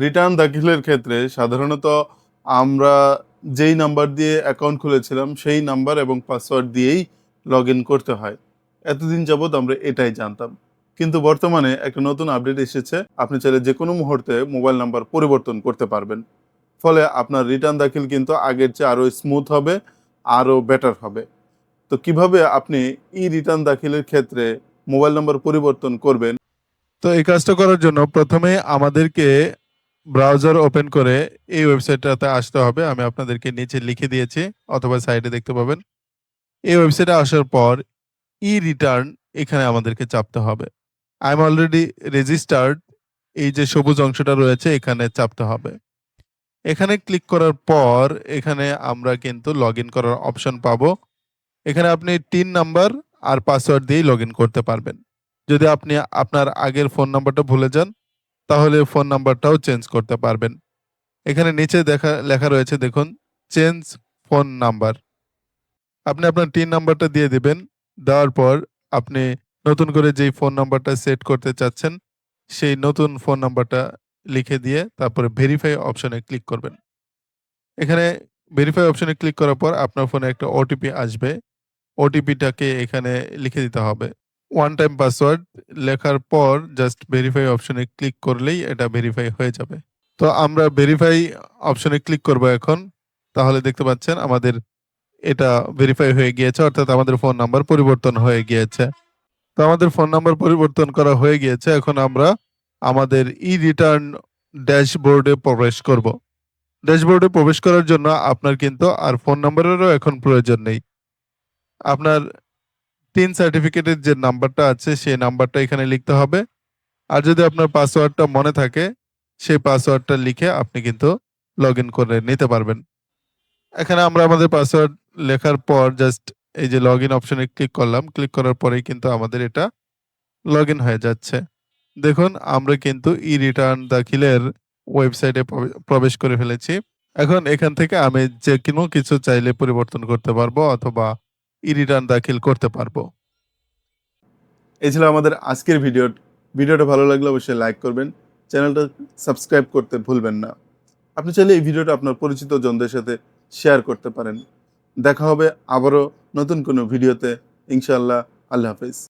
Return দাখিলের ক্ষেত্রে সাধারণত আমরা যেই নাম্বার দিয়ে অ্যাকাউন্ট খুলেছিলাম, সেই নাম্বার এবং পাসওয়ার্ড দিয়েই লগ ইন করতে হয়। এতদিন যাবৎ আমরা এটাই জানতাম। কিন্তু বর্তমানে একটা নতুন আপডেট এসেছে। আপনি চাইলে যে কোনো মুহূর্তে মোবাইল নাম্বার পরিবর্তন করতে পারবেন। ফলে আপনার রিটার্ন দাখিল কিন্তু আগের চেয়ে আরও স্মুথ হবে, আরও বেটার হবে। তো কীভাবে আপনি ই রিটার্ন দাখিলের ক্ষেত্রে মোবাইল নাম্বার পরিবর্তন করবেন? তো এই কাজটা করার জন্য প্রথমে আমাদেরকে ব্রাউজার ওপেন করে এই ওয়েবসাইটটাতে আসতে হবে। আমি আপনাদেরকে নিচে লিখে দিয়েছি, অথবা সাইডে দেখতে পাবেন। এই ওয়েবসাইটে আসার পর ই রিটার্ন এখানে আমাদেরকে চাপতে হবে। আই এম অলরেডি রেজিস্টার্ড এই যে সবুজ অংশটা রয়েছে, এখানে চাপতে হবে। এখানে ক্লিক করার পর এখানে আমরা কিন্তু লগ করার অপশন পাবো। এখানে আপনি তিন নাম্বার আর পাসওয়ার্ড দিয়েই লগ করতে পারবেন। যদি আপনি আপনার আগের ফোন নাম্বারটা ভুলে যান তাহলে ফোন নাম্বারটাও চেঞ্জ করতে পারবেন। এখানে নিচে দেখা, লেখা রয়েছে, দেখুন চেঞ্জ ফোন নাম্বার আপনি আপনার টিন নাম্বারটা দিয়ে দিবেন, দেওয়ার পর আপনি নতুন করে যেই ফোন নাম্বারটা সেট করতে চাচ্ছেন, সেই নতুন ফোন নাম্বারটা লিখে দিয়ে তারপরে ভেরিফাই অপশনে ক্লিক করবেন। এখানে ভেরিফাই অপশনে ক্লিক করার পর আপনার ফোনে একটা ওটিপি আসবে। ওটিপিটাকে এখানে লিখে দিতে হবে। ওয়ান টাইম পাসওয়ার্ড লেখার পর জাস্ট ভেরিফাই অপশনে ক্লিক করলেই এটা ভেরিফাই হয়ে যাবে। তো আমরা ভেরিফাই অপশনে ক্লিক করব এখন। তাহলে দেখতে পাচ্ছেন আমাদের এটা ভেরিফাই হয়ে গিয়েছে, অর্থাৎ আমাদের ফোন নাম্বার পরিবর্তন হয়ে গিয়েছে। তো আমাদের ফোন নাম্বার পরিবর্তন করা হয়ে গিয়েছে, এখন আমরা আমাদের ই রিটার্ন ড্যাশবোর্ডে প্রবেশ করব। ড্যাশবোর্ডে প্রবেশ করার জন্য আপনার কিন্তু আর ফোন নাম্বারেরও এখন প্রয়োজন নেই। আপনার তিন সার্টিফিকেটের যে নাম্বারটা আছে, সেই নাম্বারটা এখানে লিখতে হবে। আর যদি আপনার পাসওয়ার্ডটা মনে থাকে, সেই পাসওয়ার্ডটা লিখে আপনি কিন্তু লগ করে নিতে পারবেন। এখানে আমরা আমাদের পাসওয়ার্ড লেখার পর জাস্ট এই যে লগ ইন অপশনে ক্লিক করলাম। ক্লিক করার পরেই কিন্তু আমাদের এটা লগ হয়ে যাচ্ছে। দেখুন, আমরা কিন্তু ই রিটার্ন দাখিলের ওয়েবসাইটে প্রবেশ করে ফেলেছি। এখন এখান থেকে আমি যে কোনো কিছু চাইলে পরিবর্তন করতে পারব, অথবা রিটার্ন দাখিল করতে পারব। এছাড়া আমাদের আজকের ভিডিও। ভিডিওটা ভালো লাগলে অবশ্যই লাইক করবেন। চ্যানেলটা সাবস্ক্রাইব করতে ভুলবেন না। আপনি চাইলে এই ভিডিওটা আপনার পরিচিত জনদের সাথে শেয়ার করতে পারেন। দেখা হবে আবারও নতুন কোনো ভিডিওতে। ইনশাআল্লাহ, আল্লাহ হাফিজ।